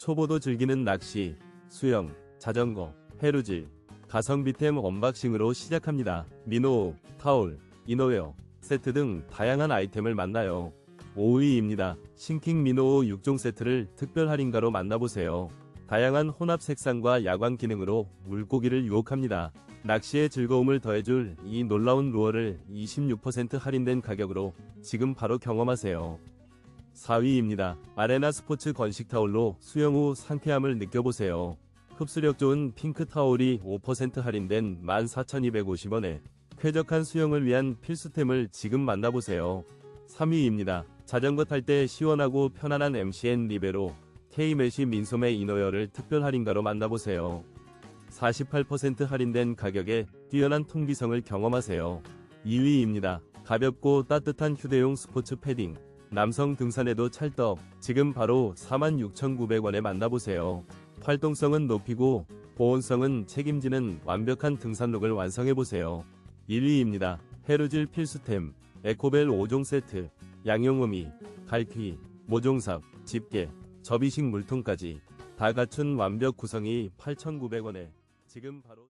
초보도 즐기는 낚시, 수영, 자전거, 해루질, 가성비템 언박싱으로 시작합니다. 민호, 타올, 이너웨어, 세트 등 다양한 아이템을 만나요. 5위입니다. 싱킹 민호 6종 세트를 특별 할인가로 만나보세요. 다양한 혼합 색상과 야광 기능으로 물고기를 유혹합니다. 낚시의 즐거움을 더해줄 이 놀라운 루어를 26% 할인된 가격으로 지금 바로 경험하세요. 4위입니다. 아레나 스포츠 건식 타올로 수영 후 상쾌함을 느껴보세요. 흡수력 좋은 핑크 타올이 5% 할인된 14,250원에 쾌적한 수영을 위한 필수템을 지금 만나보세요. 3위입니다. 자전거 탈 때 시원하고 편안한 MCN 리베로 K-메시 민소매 이너웨어를 특별 할인가로 만나보세요. 48% 할인된 가격에 뛰어난 통기성을 경험하세요. 2위입니다. 가볍고 따뜻한 휴대용 스포츠 패딩. 남성 등산에도 찰떡. 지금 바로 46,900원에 만나보세요. 활동성은 높이고 보온성은 책임지는 완벽한 등산룩을 완성해보세요. 1위입니다. 헤르질 필수템. 에코벨 5종 세트. 양용음이, 갈퀴, 모종삽, 집게, 접이식 물통까지 다 갖춘 완벽 구성이 8,900원에 지금 바로